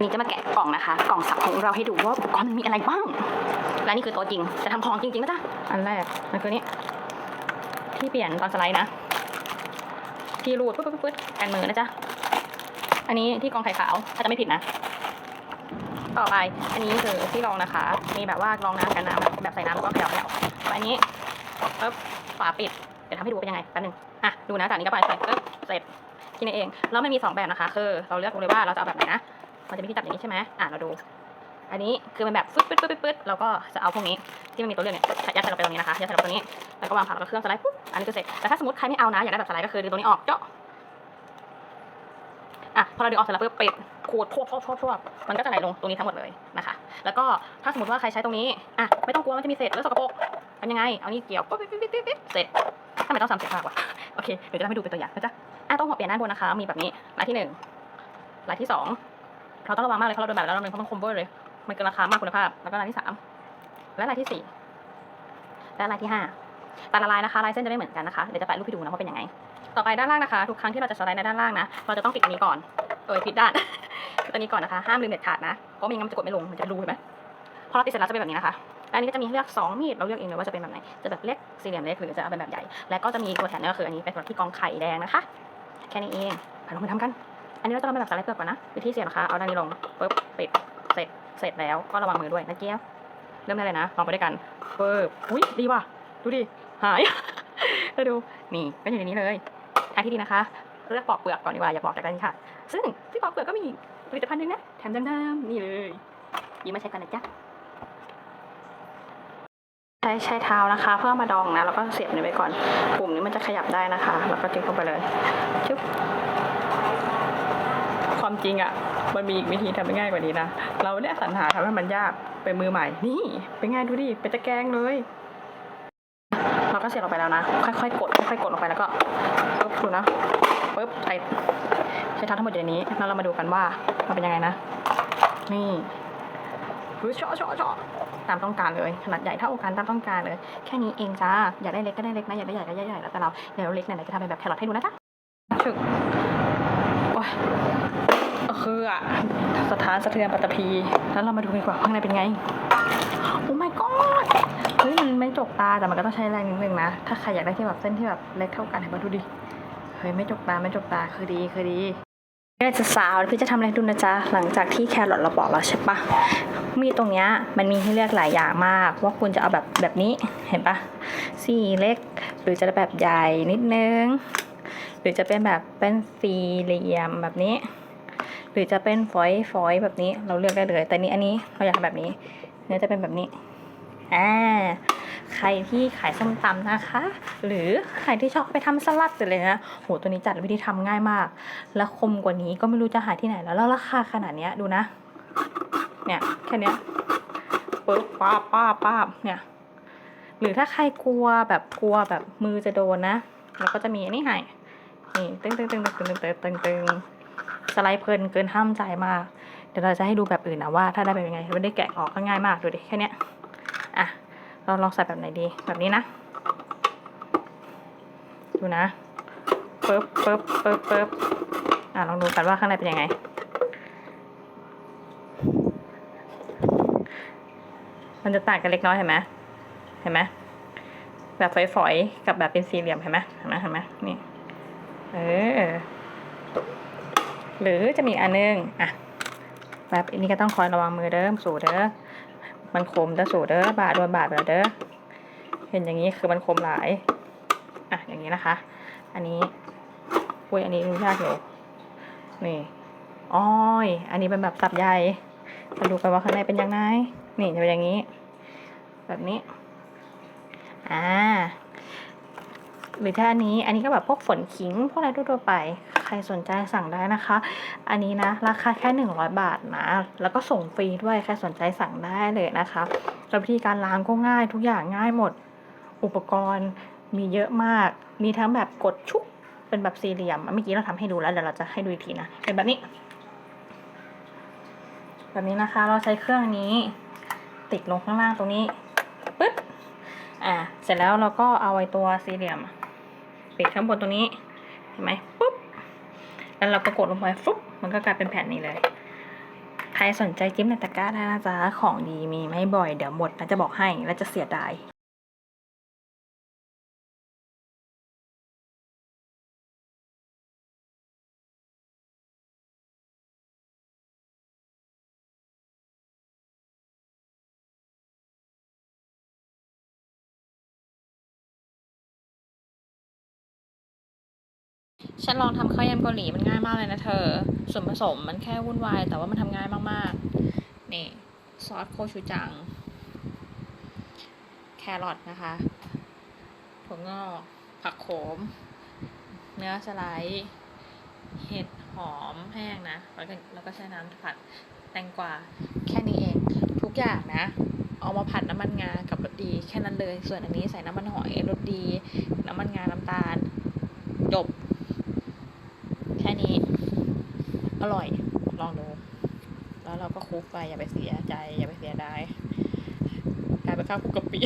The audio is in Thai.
นี่จะมาแกะกล่องนะคะ กล่องสับของเราให้ดูว่าอุปกรณ์มันมีอะไรบ้าง และนี่คือตัวจริง จะทำของจริงๆนะจ๊ะ อันแรกมันคือนี่ที่เปลี่ยนตอนสไลด์นะ ที่รูดปึ๊บปึ๊บปึ๊บกันมือนะจ๊ะ อันนี้ที่กองไข่ขาวถ้าจะไม่ผิดนะ ต่อไป อันนี้คือที่รองนะคะ มีแบบว่ารองน้ำกันน้ำแบบใส่น้ำแล้วก็เขย่าเขย่าไปอันนี้ปึ๊บฝาปิด เดี๋ยวทำให้ดูเป็นยังไงแป๊บนึง อะ ดูนะจากนี้ก็ไปใส่ปึ๊บเสร็จแค่นี้เอง แล้วไมันมีสองแบบนะคะ คือเราเลือกเลยว่าเราจะเอาแบบไหนนะ มันจะมีที่จับอย่างนี้ใช่ไหมอะเราดู อันนี้คือมันแบบฟึ๊ดฟึ๊ดฟึ๊ดฟึดฟึดเราก็จะเอาพวกนี้ที่มันมีตัวเลือกเนี่ยยัดใส่ลงไปตรงนี้นะคะยัดใส่ลงไปตรงนี้แล้วก็วางผักแล้วก็เครื่องสไลด์ปุ๊บอันนี้ก็เสร็จแต่ถ้าสมมติใครไม่เอานะอยากได้แบบสไลด์ก็คือดึงตรงนี้ออกเจาะอะพอเราดึงออกเสร็จแล้วปุ๊บปิดขูดทั่วทั่วทั่วทั่วมันก็จะไหลลงตรงนี้ทั้งหมดเลยนะคะ แล้วก็ถ้าสมมติว่าใครใช้ตรงนี้อะไม่ต้องกลัวมันจะมีเศษหรือสกปรกทำยังไง เอานี่เกี่ยวปุ๊บปิ๊บปิ๊บปิ๊บเสร็จทำไมต้องซ้ำเสร็จมากวะโอเค เดี๋ยวจะทำให้ดูเป็นตัวอย่างนะจ๊ะอะต้องหัวเปลี่ยนด้านบนนะคะ มีแบบนี้ลายที่หนึ่งลายที่สอง เราต้องระวังมากเลยเพราะเราโดนแบบแล้วเราหนึ่งเพราะมันคอมเวอร์เลย มันเกินราคามากคุณภาพ แล้วก็ลายที่สามและลายที่สี่และลายที่ห้าแต่ละลายนะคะลายเส้นจะไม่เหมือนกันนะคะเดี๋ยวจะแปะรูปให้ดูนะว่าเป็นยังไง ต่อไปด้านล่างนะคะ ทุกครั้งที่เราจะสไลด์ในด้านล่างนะเราจะต้องปิดอันนี้ก่อนโดยผิดด้านปิดอันนี้ก่อนนะคะห้ามลืมเด็ดขาดนะเพราะไม่งั้นมันจะกดไม่ลงมันจะรูเห็นไหมพอเราติดเสร็จแล้วจะเป็นแบบนี้นะคะอันนี้ก็จะมีเลือกสองมีดเราเลือกเองเลยว่าจะเป็นแบบไหน จะแบบเล็กสี่เหลี่ยมเล็กหรือจะเอาเป็นแบบใหญ่ และก็จะมีตัวแถมนี่ก็คืออันนี้เป็นสำหรับที่กองไข่แดงนะคะ แค่นี้เองไปลงไปทำกัน อันนี้เราจะทำเป็นแบบสไลด์เปลือกก่อนนะวิธีเสียบนะคะ เอาด้านนี้ลงปุ๊บปิดเสร็จเสร็จแล้วก็ระวังมือด้วยนะเจี๊ยบเริ่มได้เลยนะลองไปด้วยกันปึ๊บอุ้ยดีว่ะดูดิหายแล้วดูนี่ก็อยู่ในนี้เลยทางที่ดีนะคะเลือกปอกเปลือกก่อนดีกว่าอย่าปอกจากด้านนี้ค่ะ ซึ่งที่ปอกเปลือกก็มีผลิตภัณฑ์หนึงนะแถมดำๆนี่เลยยิบมาใช้กันนะจ๊ะใช้ใช้เท้านะคะ เพื่อมาดองนะแล้วก็เสียบนี้ไว้ก่อนปุ่มนี้มันจะขยับได้นะคะ แล้วก็จิ้มเข้าไปเลยชึบ ความจริงอะ มันมีอีกวิธีทำให้ง่ายกว่านี้นะ เราเนี่ยสรรหาทำให้มันยากเป็นมือใหม่ นี่เป็นไงดูดิเป็นตะแกรงเลย เราก็เสียบลงไปแล้วนะ ค่อยๆกดค่อยๆกดลงไปแล้วก็ปึ๊บดูนะปึ๊บใส่ใช้ท้าทั้งหมดอยู่ในนี้ แล้วเรามาดูกันว่ามันเป็นยังไงนะ นี่คือเชาะเชาะเชาะตามต้องการเลย ขนาดใหญ่เท่ากันตามต้องการเลย แค่นี้เองจ้า อยากได้เล็กก็ได้เล็กนะ อยากได้ใหญ่ก็ใหญ่แล้วแต่เราเดี๋ยวเล็กเนี่ยจะทำเป็นแบบแครอทให้ดูนะจ๊ะชึก ออะสถานสะเทือนปัตตภีแล้วเรามาดูกันดีกว่าข้างในเป็นไง โอ้ my god เฮ้ยมันไม่จกตาแต่มันก็ต้องใช้แรงนิดนึงนะ ถ้าใครอยากได้ที่แบบเส้นที่แบบเล็กเท่ากันเห็นปะดูดิ เฮ้ยไม่จกตาไม่จกตาคือดีคือดีพี่จะสาวพี่จะทำอะไรดูนะจ๊ะ หลังจากที่แครอทเราบอกแล้วใช่ปะมีตรงเนี้ยมันมีให้เลือกหลายอย่างมาก ว่าคุณจะเอาแบบแบบนี้เห็นปะสี่เล็ก หรือจะแบบใหญ่นิดนึง หรือจะเป็นแบบเป็นสี่เหลี่ยมแบบนี้ หรือจะเป็นฝอยฝอยแบบนี้เราเลือกได้เลย แต่นี้อันนี้เราอยากทำแบบนี้เนื้อจะเป็นแบบนี้อ่าใครที่ขายส้มตำนะคะ หรือใครที่ชอบไปทำสลัดอะไรนะโหตัวนี้จัดวิธีทำง่ายมาก และคมกว่านี้ก็ไม่รู้จะหาที่ไหนแล้ว แล้วราคาขนาดนี้ดูนะ เนี่ยแค่นี้ปึ๊บป้าป้าป้าเนี่ยหรือถ้าใครกลัวแบบกลัวแบบมือจะโดนนะเราก็จะมีอันนี้ให้นี่ตึงตึงตึงตึงตึงตึงตึง สไลด์เพลินเกินห้ามใจมาก เดี๋ยวเราจะให้ดูแบบอื่นนะว่าถ้าได้เป็นยังไงไม่ได้แกะออกก็ง่ายมากดูดิแค่นี้อะเราลองใส่แบบไหนดีแบบนี้นะ ดูนะปึ๊บปึ๊บปึ๊บปึ๊บอะลองดูกันว่าข้างในเป็นยังไงมันจะต่างกันเล็กน้อยเห็นไหมเห็นไหมแบบฝอยๆ กับแบบเป็นสี่เหลี่ยมเห็นไหมเห็นไหมเห็นไหมนี่ เออ หรือจะมีอันนึงอะแบบอันนี้ก็ต้องคอยระวังมือเด้อสูเด้อมันคมเด้อสูเด้อบาดโดนบาดไปแล้วเด้อเห็นอย่างนี้คือมันคมหลายอะอย่างนี้นะคะ อันนี้อุ้ยอันนี้ดูยากอยู่นี่อ้อยอันนี้เป็นแบบสับใหญ่มาดูกันว่าข้างในเป็นยังไงนี่จะเป็นอย่างนี้ แบบนี้อ่าหรือถ้าอันนี้อันนี้ก็แบบพวกฝนขิงพวกอะไรทั่วๆไป ใครสนใจสั่งได้นะคะ อันนี้นะ ราคาแค่หนึ่งร้อยบาทนะ แล้วก็ส่งฟรีด้วย ใครสนใจสั่งได้เลยนะคะแล้ววิธีการล้างก็ง่ายทุกอย่างง่ายหมด อุปกรณ์มีเยอะมาก มีทั้งแบบกดชุบเป็นแบบสี่เหลี่ยม เมื่อกี้เราทำให้ดูแล้วเดี๋ยวเราจะให้ดูอีกทีนะ เป็นแบบนี้ แบบนี้นะคะ เราใช้เครื่องนี้ ติดลงข้างล่างตรงนี้ปึ๊บ อ่า เสร็จแล้วเราก็เอาไว้ตัวสี่เหลี่ยม ปิดข้างบนตรงนี้ เห็นไหมปุ๊บ แล้วเราก็กดลงไปฟุ๊บมันก็กลายเป็นแผ่นนี้เลย ใครสนใจจิ้มในตะกร้าได้นะจ๊ะ ของดีมีไม่บ่อย เดี๋ยวหมดนะจะบอกให้ แล้วจะเสียดาย ฉันลองทำข้าวยำเกาหลีมันง่ายมากเลยนะเธอ ส่วนผสมมันแค่วุ่นวาย แต่ว่ามันทำง่ายมากๆ นี่ ซอสโคชูจัง แครอทนะคะถั่วงอก ผักโขม เนื้อสไลด์เห็ดหอมแห้งนะ แล้วก็แล้วก็ใช้น้ำผัดแตงกวาแค่นี้เอง ทุกอย่างนะเอามาผัดน้ำมันงากับรสดีแค่นั้นเลย ส่วนอันนี้ใส่น้ำมันหอยรสดี น้ำมันงาน้ำตาลจบ แค่นี้ อร่อย ลองดู แล้วเราก็คุกไปอย่าไปเสียใจ อย่าไปเสียดายกลายเป็นข้าวคุกกะปิ